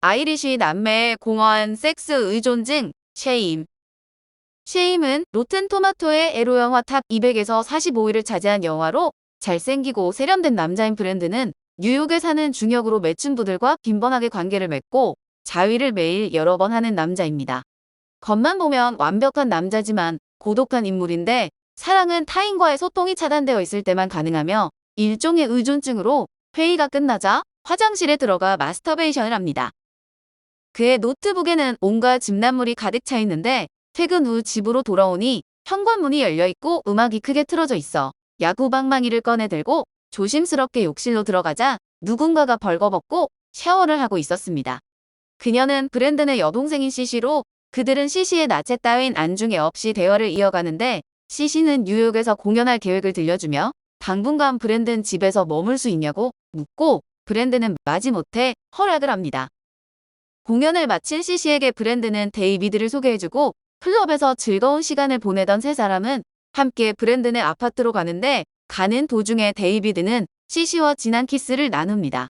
아이리쉬 남매의 공허한 섹스 의존증, 쉐임. 쉐임은 로튼 토마토의 에로 영화 탑 200에서 45위를 차지한 영화로 잘생기고 세련된 남자인 브랜드는 뉴욕에 사는 중역으로 매춘부들과 빈번하게 관계를 맺고 자위를 매일 여러 번 하는 남자입니다. 겉만 보면 완벽한 남자지만 고독한 인물인데 사랑은 타인과의 소통이 차단되어 있을 때만 가능하며 일종의 의존증으로 회의가 끝나자 화장실에 들어가 마스터베이션을 합니다. 그의 노트북에는 온갖 집난물이 가득 차 있는데 퇴근 후 집으로 돌아오니 현관문이 열려 있고 음악이 크게 틀어져 있어 야구 방망이를 꺼내 들고 조심스럽게 욕실로 들어가자 누군가가 벌거벗고 샤워를 하고 있었습니다. 그녀는 브랜든의 여동생인 CC로 그들은 CC의 나체 따윈 안중에 없이 대화를 이어가는데 CC는 뉴욕에서 공연할 계획을 들려주며 당분간 브랜든 집에서 머물 수 있냐고 묻고 브랜드는 마지못해 허락을 합니다. 공연을 마친 CC에게 브랜드는 데이비드를 소개해주고 클럽에서 즐거운 시간을 보내던 세 사람은 함께 브랜든의 아파트로 가는데 가는 도중에 데이비드는 CC와 진한 키스를 나눕니다.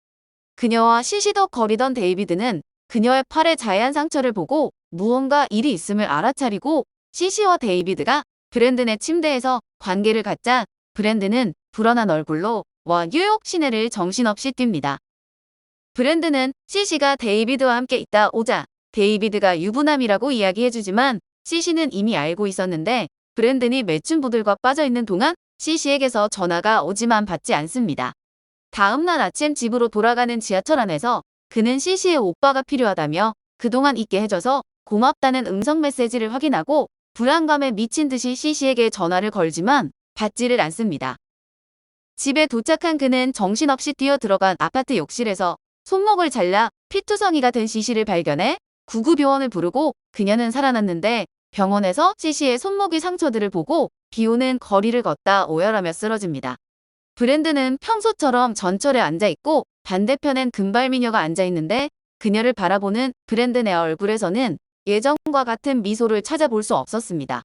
그녀와 시시덕 거리던 데이비드는 그녀의 팔에 자해한 상처를 보고 무언가 일이 있음을 알아차리고 CC와 데이비드가 브랜든의 침대에서 관계를 갖자 브랜드는 불안한 얼굴로 와 뉴욕 시내를 정신없이 뜁니다. 브랜드는 CC가 데이비드와 함께 있다 오자 데이비드가 유부남이라고 이야기해주지만 CC는 이미 알고 있었는데 브랜든이 매춘부들과 빠져있는 동안 CC에게서 전화가 오지만 받지 않습니다. 다음날 아침 집으로 돌아가는 지하철 안에서 그는 CC의 오빠가 필요하다며 그동안 있게 해줘서 고맙다는 음성 메시지를 확인하고 불안감에 미친 듯이 CC에게 전화를 걸지만 받지를 않습니다. 집에 도착한 그는 정신없이 뛰어 들어간 아파트 욕실에서 손목을 잘라 피투성이가 된 CC를 발견해 구급요원을 부르고 그녀는 살아났는데 병원에서 CC의 손목의 상처들을 보고 비오는 거리를 걷다 오열하며 쓰러집니다. 브랜드는 평소처럼 전철에 앉아있고 반대편엔 금발 미녀가 앉아있는데 그녀를 바라보는 브랜든의 얼굴에서는 예전과 같은 미소를 찾아볼 수 없었습니다.